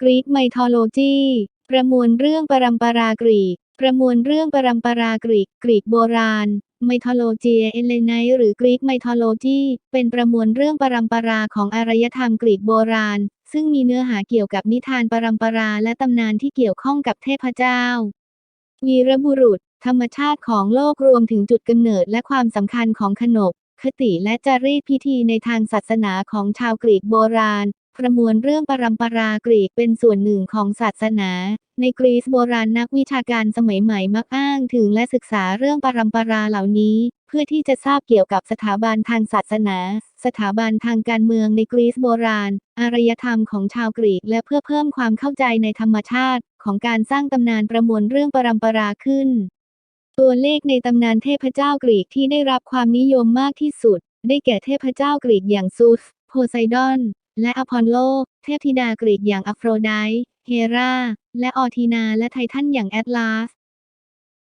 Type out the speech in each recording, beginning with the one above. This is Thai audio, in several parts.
กรีกไมทอโลจี ประมวลเรื่องปรัมปรากรีก ประมวลเรื่องปรัมปรากรีก กรีกโบราณไมทอโลเจียเอเลไนหรือกรีกไมทอโลจีเป็นประมวลเรื่องปรัมปราของอารยธรรมกรีกโบราณ ซึ่งมีเนื้อหาเกี่ยวกับนิทานปรัมปราและตำนานที่เกี่ยวข้องกับเทพเจ้า วีรบุรุษ ธรรมชาติของโลกรวมถึงจุดกำเนิดและความสำคัญของขนบคติและจารีตพิธีในทางศาสนาของชาวกรีกโบราณ ประมวลเรื่องปรัมปรากรีกเป็นส่วนหนึ่งของศาสนา ในกรีซโบราณนักวิชาการสมัยใหม่มักอ้างถึงและศึกษาเรื่องปรัมปราเหล่านี้ เพื่อที่จะทราบเกี่ยวกับสถาบันทางศาสนา สถาบันทางการเมืองในกรีซโบราณ อารยธรรมของชาวกรีกและเพื่อเพิ่มความเข้าใจในธรรมชาติ ของการสร้างตำนานประมวลเรื่องปรัมปราขึ้น ตัวเลขในตำนานเทพเจ้ากรีกที่ได้รับความนิยมมากที่สุด ได้แก่เทพเจ้ากรีกอย่างซูส โพไซดอน และอพอลโล เทพธิดากรีกอย่างอโฟรไดต์เฮราและออทีนาและไททันอย่างแอตลาส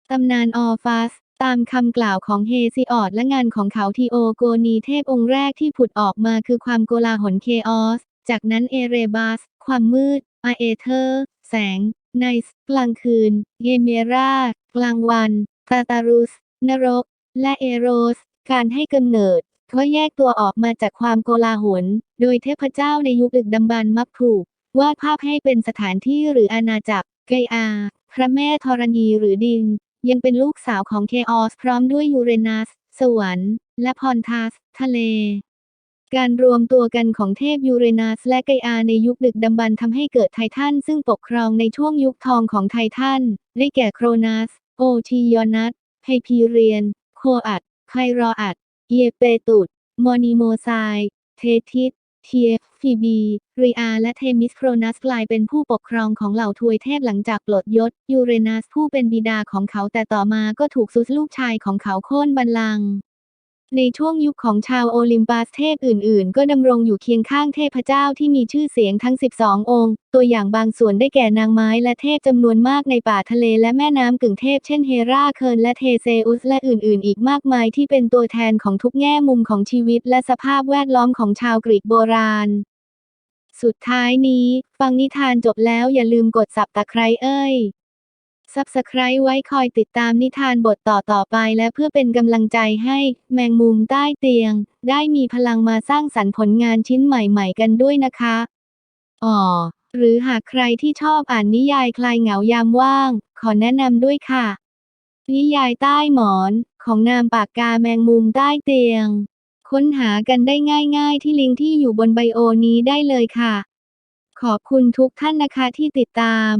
ตำนานออฟัส ตามคำกล่าวของเฮซิออดและงานของเขาทีโอโกนีเทพองค์แรกที่ผุดออกมาคือความโกลาหลเคออส จากนั้นเอเรบัส ความมืด อาเอเธอร์ แสง ไนส์กลางคืน เยเมรากลางวันตาตารุส นรก และเอโรส การให้กำเนิด ก็แยกตัวออกมาจากความโกลาหล โดยเทพเจ้าในยุคดึกดำบรรพ์มักถูกวาดภาพให้เป็นสถานที่หรืออาณาจักรไกอา พระแม่ธรณีหรือดิน ยังเป็นลูกสาวของเคออสพร้อมด้วยยูเรนัส สวรรค์ และพอนทัส ทะเล การรวมตัวกันของเทพยูเรนัสและไกอาในยุคดึกดำบรรพ์ทำให้เกิดไททันซึ่งปกครองในช่วงยุคทองของไททัน ได้แก่โครนัส โอทียอนัสไฮพีเรียน โคอัดไครออัด เยเปตุดมอนิโมไซเททิสเทียฟีบีริอา และเทมิสโครนัสกลายเป็นผู้ปกครองของเหล่าทวยเทพหลังจากปลดยศ ยูเรนัสผู้เป็นบิดาของเขาแต่ต่อมาก็ถูกซุสลูกชายของเขาโค่นบัลลังก์ ในช่วงยุคของชาวโอลิมปัสเทพอื่น ๆ ก็ดำรงอยู่เคียงข้างเทพเจ้าที่มีชื่อเสียงทั้ง 12 องค์ ตัวอย่างบางส่วนได้แก่นางไม้และเทพจำนวนมากในป่าทะเลและแม่น้ำกึ่งเทพเช่นเฮราเคิร์นและเทเซอุสและอื่น ๆ อีกมากมายที่เป็นตัวแทนของทุกแง่มุมของชีวิตและสภาพแวดล้อมของชาวกรีกโบราณ สุดท้ายนี้ ฟังนิทานจบแล้วอย่าลืมกดสับตะไคร้เอ้ย Subscribe ไว้คอยติดตามนิทานบทต่อๆไปและเพื่อเป็นกำลังใจให้แมงมุมใต้เตียง ได้มีพลังมาสร้างสรรค์ผลงานชิ้นใหม่ๆกันด้วยนะคะ อ๋อ หรือหากใครที่ชอบอ่านนิยายคลายเหงายามว่าง ขอแนะนำด้วยค่ะ นิยายใต้หมอนของนามปากกาแมงมุมใต้เตียง ค้นหากันได้ง่ายๆที่ลิงก์ที่อยู่บนไบโอนี้ได้เลยค่ะ ขอบคุณทุกท่านนะคะที่ติดตาม